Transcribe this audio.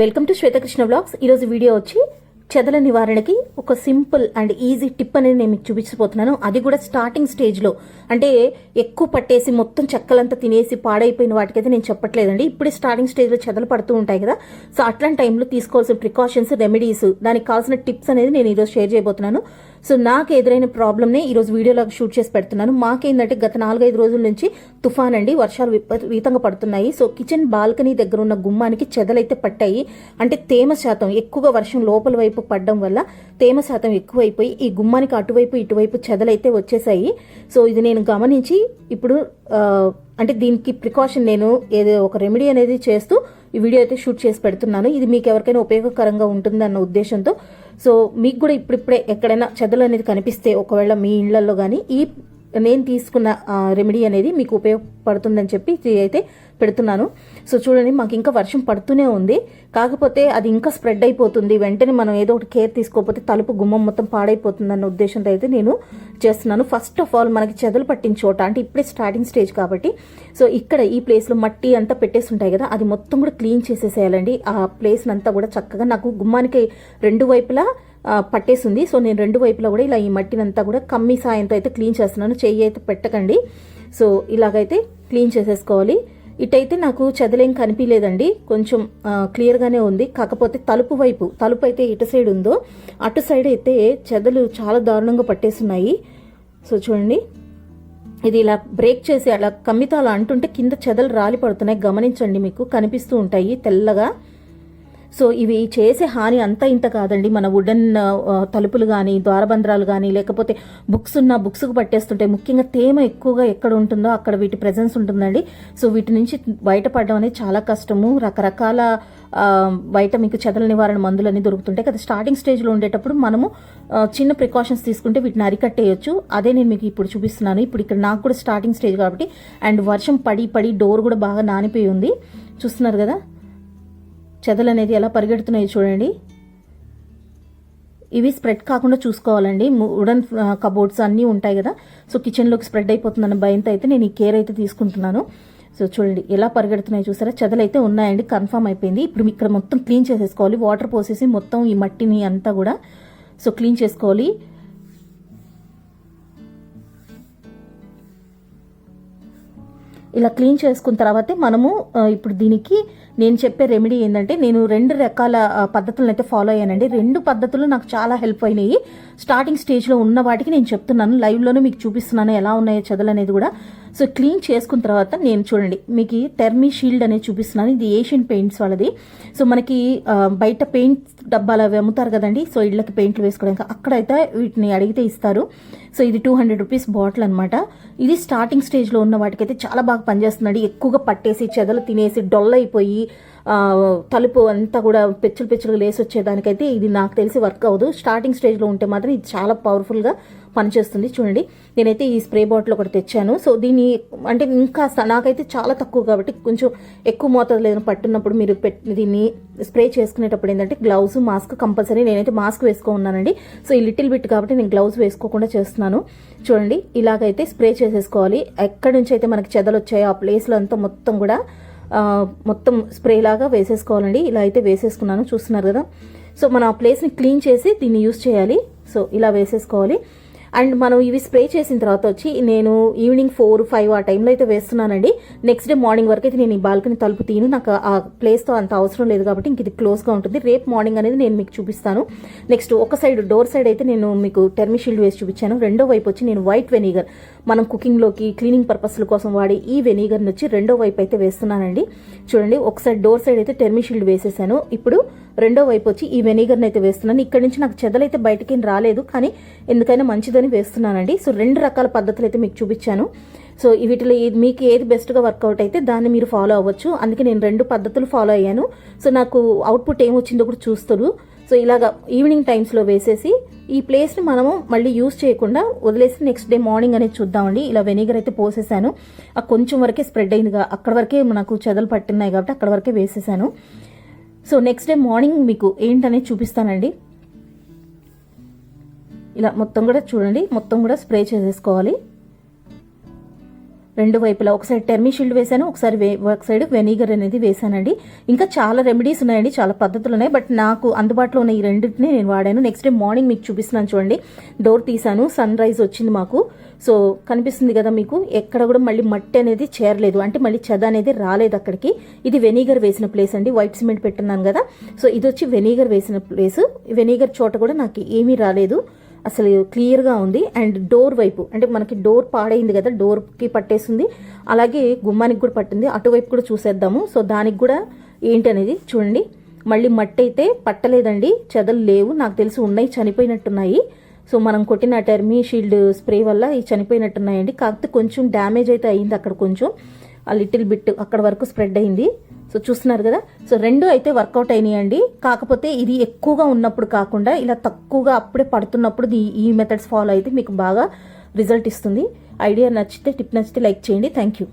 Welcome to Swethakrishna blogs ఈరోజు video వచ్చి చెదల నివారణకి ఒక సింపుల్ అండ్ ఈజీ టిప్ అనేది నేను మీకు చూపించబోతున్నాను. అది కూడా స్టార్టింగ్ స్టేజ్లో అంటే ఎక్కువ పట్టేసి మొత్తం చెక్కలంతా తినేసి పాడైపోయిన వాటికైతే నేను చెప్పట్లేదండి. ఇప్పుడే స్టార్టింగ్ స్టేజ్లో చెదలు పడుతూ ఉంటాయి కదా. సో అట్లాంటి టైంలో తీసుకోవాల్సిన ప్రికాషన్స్ రెమెడీస్ దానికి కావాల్సిన టిప్స్ అనేది నేను ఈరోజు షేర్ చేయబోతున్నాను. సో నాకు ఎదురైన ప్రాబ్లమ్నే ఈరోజు వీడియోలో షూట్ చేసి పెడుతున్నాను. మాకేందంటే గత నాలుగైదు రోజుల నుంచి తుఫాన్ అండి వర్షాలు విపరీతంగా పడుతున్నాయి. సో కిచెన్ బాల్కనీ దగ్గర ఉన్న గుమ్మానికి చెదలైతే పట్టాయి. అంటే తేమ శాతం ఎక్కువగా వర్షం లోపల వైపు పడడం వల్ల తేమ శాతం ఎక్కువైపోయి ఈ గుమ్మానికి అటువైపు ఇటువైపు చెదలైతే వచ్చేసాయి. సో ఇది నేను గమనించి ఇప్పుడు అంటే దీనికి ప్రికాషన్ నేను ఏదో ఒక రెమెడీ అనేది చేస్తూ ఈ వీడియో అయితే షూట్ చేసి పెడుతున్నాను. ఇది మీకు ఎవరికైనా ఉపయోగకరంగా ఉంటుందన్న ఉద్దేశంతో సో మీకు కూడా ఇప్పుడిప్పుడే ఎక్కడైనా చెదలు అనేది కనిపిస్తే ఒకవేళ మీ ఇళ్ళలో కానీ ఈ నేను తీసుకున్న రెమెడీ అనేది మీకు ఉపయోగపడుతుందని చెప్పి అయితే పెడుతున్నాను. సో చూడండి మాకు ఇంకా వర్షం పడుతూనే ఉంది. కాకపోతే అది ఇంకా స్ప్రెడ్ అయిపోతుంది. వెంటనే మనం ఏదో ఒకటి కేర్ తీసుకోకపోతే తలుపు గుమ్మం మొత్తం పాడైపోతుంది అన్న ఉద్దేశంతో అయితే నేను చేస్తున్నాను. ఫస్ట్ ఆఫ్ ఆల్ మనకి చెదలు పట్టిన చోట అంటే ఇప్పుడే స్టార్టింగ్ స్టేజ్ కాబట్టి సో ఇక్కడ ఈ ప్లేస్లో మట్టి అంతా పెట్టేసి ఉంటాయి కదా అది మొత్తం కూడా క్లీన్ చేసేసేయాలండి. ఆ ప్లేస్ అంతా కూడా చక్కగా నాకు గుమ్మానికి రెండు వైపులా పట్టేసింది. సో నేను రెండు వైపులా కూడా ఇలా ఈ మట్టినంతా కూడా కమ్మి సాయంతో అయితే క్లీన్ చేస్తున్నాను. చెయ్యి అయితే పెట్టకండి. సో ఇలాగైతే క్లీన్ చేసేసుకోవాలి. ఇటైతే నాకు చెదలేం కనిపించలేదండి కొంచెం క్లియర్గానే ఉంది. కాకపోతే తలుపు వైపు తలుపు అయితే ఇటు సైడ్ ఉందో అటు సైడ్ అయితే చెదలు చాలా దారుణంగా పట్టేస్తున్నాయి. సో చూడండి. ఇది ఇలా బ్రేక్ చేసి అలా కమ్మితో అలా అంటుంటే కింద చెదలు రాలి పడుతున్నాయి. గమనించండి మీకు కనిపిస్తూ ఉంటాయి తెల్లగా. సో ఇవి చేసే హాని అంత ఇంత కాదండి. మన వుడెన్ తలుపులు కానీ ద్వారబంధ్రాలు కానీ లేకపోతే బుక్స్ ఉన్న బుక్స్కు పట్టేస్తుంటాయి ముఖ్యంగా తేమ ఎక్కువగా ఎక్కడ ఉంటుందో అక్కడ వీటి ప్రజెన్స్ ఉంటుందండి. సో వీటి నుంచి బయటపడడం అనేది చాలా కష్టము. రకరకాల బయట మీకు చెదల నివారణ మందులు అన్ని దొరుకుతుంటాయి కదా. స్టార్టింగ్ స్టేజ్లో ఉండేటప్పుడు మనము చిన్న ప్రికాషన్స్ తీసుకుంటే వీటిని అరికట్టేయచ్చు. అదే నేను మీకు ఇప్పుడు చూపిస్తున్నాను. ఇప్పుడు ఇక్కడ నాకు కూడా స్టార్టింగ్ స్టేజ్ కాబట్టి అండ్ వర్షం పడి పడి డోర్ కూడా బాగా నానిపోయి ఉంది. చూస్తున్నారు కదా? చెదలు అనేది ఎలా పరిగెడుతున్నాయో చూడండి. ఇవి స్ప్రెడ్ కాకుండా చూసుకోవాలండి. వుడన్ కబోర్డ్స్ అన్నీ ఉంటాయి కదా. సో కిచెన్లోకి స్ప్రెడ్ అయిపోతుందన్న భయంతో అయితే నేను ఈ కేర్ అయితే తీసుకుంటున్నాను. సో చూడండి ఎలా పరిగెడుతున్నాయి చూసారా? చెదలు అయితే ఉన్నాయండి కన్ఫామ్ అయిపోయింది. ఇప్పుడు ఇక్కడ మొత్తం క్లీన్ చేసేసుకోవాలి. వాటర్ పోసేసి మొత్తం ఈ మట్టిని అంతా కూడా సో క్లీన్ చేసుకోవాలి. ఇలా క్లీన్ చేసుకున్న తర్వాతే మనము ఇప్పుడు దీనికి నేను చెప్పే రెమెడీ ఏంటంటే నేను రెండు రకాల పద్ధతులను అయితే ఫాలో అయ్యానండి. రెండు పద్ధతులు నాకు చాలా హెల్ప్ అయినాయి. స్టార్టింగ్ స్టేజ్లో ఉన్న వాటికి నేను చెప్తున్నాను. లైవ్లోనే మీకు చూపిస్తున్నాను ఎలా ఉన్నాయో చెదలు అనేది కూడా. సో క్లీన్ చేసుకున్న తర్వాత నేను చూడండి. మీకు టెర్మీ షీల్డ్ అనేది చూపిస్తున్నాను. ఇది ఏషియన్ పెయింట్స్ వాళ్ళది. సో మనకి బయట పెయింట్ డబ్బాలు అవి అమ్ముతారు కదండి. సో ఇళ్ళకి పెయింట్లు వేసుకోవడానికి అక్కడైతే వీటిని అడిగితే ఇస్తారు. సో ఇది టూ హండ్రెడ్ రూపీస్ బాటిల్ అనమాట ఇది స్టార్టింగ్ స్టేజ్లో ఉన్న వాటికైతే చాలా బాగా పనిచేస్తుందండి. ఎక్కువగా పట్టేసి చెదలు తినేసి డొల్ అయిపోయి తలుపు అంతా కూడా పెచ్చులు పెచ్చులుగా లేసి వచ్చేదానికైతే ఇది నాకు తెలిసి వర్క్ అవ్వదు. స్టార్టింగ్ స్టేజ్లో ఉంటే మాత్రం ఇది చాలా పవర్ఫుల్గా పనిచేస్తుంది. చూడండి నేనైతే ఈ స్ప్రే బాటిల్ ఒకటి తెచ్చాను. సో దీన్ని అంటే ఇంకా నాకైతే చాలా తక్కువ కాబట్టి కొంచెం ఎక్కువ మోతాదులో ఏదైనా పట్టున్నప్పుడు మీరు దీన్ని స్ప్రే చేసుకునేటప్పుడు ఏంటంటే గ్లౌజ్ మాస్క్ కంపల్సరీ నేనైతే మాస్క్ వేసుకో ఉన్నానండి సో ఈ లిటిల్ బిట్ కాబట్టి నేను గ్లౌజ్ వేసుకోకుండా చేస్తున్నాను. చూడండి ఇలాగైతే స్ప్రే చేసేసుకోవాలి. ఎక్కడి నుంచి అయితే మనకి చెదలు వచ్చాయో ఆ ప్లేస్లో అంతా మొత్తం కూడా మొత్తం స్ప్రే లాగా వేసేసుకోవాలండి. ఇలా అయితే వేసేసుకున్నాను. చూస్తున్నారు కదా. సో మనం ఆ ప్లేస్ని క్లీన్ చేసి దీన్ని యూస్ చేయాలి. సో ఇలా వేసేసుకోవాలి. అండ్ మనం ఇవి స్ప్రే చేసిన తర్వాత వచ్చి నేను ఈవినింగ్ ఫోర్ ఫైవ్ ఆ టైంలో అయితే వేస్తున్నానండి. నెక్స్ట్ డే మార్నింగ్ వరకు అయితే నేను ఈ బాల్కనీ తలుపు తీను నాకు ఆ ప్లేస్తో అంత అవసరం లేదు కాబట్టి ఇంక ఇది క్లోజ్గా ఉంటుంది. రేపు మార్నింగ్ అనేది నేను మీకు చూపిస్తాను. నెక్స్ట్ ఒక సైడ్ డోర్ సైడ్ అయితే నేను మీకు టెర్మిషీల్డ్ వేసి చూపించాను. రెండో వైపు వచ్చి నేను వైట్ వెనిగర్ మనం కుకింగ్లోకి క్లీనింగ్ పర్పస్ల కోసం వాడే ఈ వెనిగర్ని వచ్చి రెండో వైపు అయితే వేస్తున్నానండి. చూడండి ఒక సైడ్ డోర్ సైడ్ అయితే టెర్మిషీల్డ్ వేసేసాను. ఇప్పుడు రెండో వైపు వచ్చి ఈ వెనిగర్ని అయితే వేస్తున్నాను. ఇక్కడ నుంచి నాకు చెదలైతే బయటికి ఏం రాలేదు కానీ ఎందుకైనా మంచిదని వేస్తున్నానండి. సో రెండు రకాల పద్ధతులు అయితే మీకు చూపించాను. సో వీటిలో ఏది మీకు ఏది బెస్ట్గా వర్కౌట్ అయితే దాన్ని మీరు ఫాలో అవ్వచ్చు. అందుకే నేను రెండు పద్ధతులు ఫాలో అయ్యాను. సో నాకు అవుట్పుట్ ఏమొచ్చిందో కూడా చూస్తారు. సో ఇలాగా ఈవినింగ్ టైమ్స్లో వేసేసి ఈ ప్లేస్ని మనము మళ్ళీ యూస్ చేయకుండా వదిలేసి నెక్స్ట్ డే మార్నింగ్ అనేది చూద్దామండి. ఇలా వెనిగర్ అయితే పోసేసాను. ఆ కొంచెం వరకే స్ప్రెడ్ అయిందిగా. అక్కడ వరకే నాకు చెదలు పట్టున్నాయి కాబట్టి అక్కడ వరకే వేసేసాను. సో నెక్స్ట్ డే మార్నింగ్ మీకు ఏంటనేది చూపిస్తానండి. ఇలా మొత్తం కూడా చూడండి మొత్తం కూడా స్ప్రే చేసేసుకోవాలి. రెండు వైపులా. ఒకసారి టెర్మీ షీల్డ్ వేసాను ఒకసారి వే- ఒక సైడ్ వెనిగర్ అనేది వేశానండి. ఇంకా చాలా రెమెడీస్ ఉన్నాయండి చాలా పద్ధతులు ఉన్నాయి. బట్ నాకు అందుబాటులో ఉన్న ఈ రెండింటిని నేను వాడాను. నెక్స్ట్ డే మార్నింగ్ మీకు చూపిస్తున్నాను చూడండి. డోర్ తీసాను సన్ రైజ్ వచ్చింది మాకు. సో కనిపిస్తుంది కదా మీకు ఎక్కడ కూడా మళ్ళీ మట్టి అనేది చేరలేదు. అంటే మళ్ళీ చెద అనేది రాలేదు అక్కడికి. ఇది వెనిగర్ వేసిన ప్లేస్ అండి. వైట్ సిమెంట్ పెట్టున్నాను కదా. సో ఇది వచ్చి వెనిగర్ వేసిన ప్లేస్ వెనిగర్ చోట కూడా నాకు ఏమీ రాలేదు. అసలు క్లియర్గా ఉంది. అండ్ డోర్ వైపు అంటే మనకి డోర్ పాడైంది కదా డోర్కి పట్టేసింది. అలాగే గుమ్మానికి కూడా పట్టింది. అటువైపు కూడా చూసేద్దాము. సో దానికి కూడా ఏంటి అనేది చూడండి. మళ్ళీ మట్టి అయితే పట్టలేదండి. చెదలు లేవు. నాకు తెలిసి ఉన్నాయి చనిపోయినట్టున్నాయి. సో మనం కొట్టిన టెర్మీ షీల్డ్ స్ప్రే వల్ల ఇవి చనిపోయినట్టున్నాయండి. కాకపోతే కొంచెం డ్యామేజ్ అయితే అయింది అక్కడ కొంచెం. ఆ లిటిల్ బిట్ అక్కడ వరకు స్ప్రెడ్ అయింది. సో చూస్తున్నారు కదా? సో రెండు అయితే వర్కౌట్ అయినాయండి. కాకపోతే ఇది ఎక్కువగా ఉన్నప్పుడు కాకుండా ఇలా తక్కువగా అప్పుడే పడుతున్నప్పుడు ఈ- ఈ మెథడ్స్ ఫాలో అయితే మీకు బాగా రిజల్ట్ ఇస్తుంది. ఐడియా నచ్చితే టిప్ నచ్చితే లైక్ చేయండి. Thank you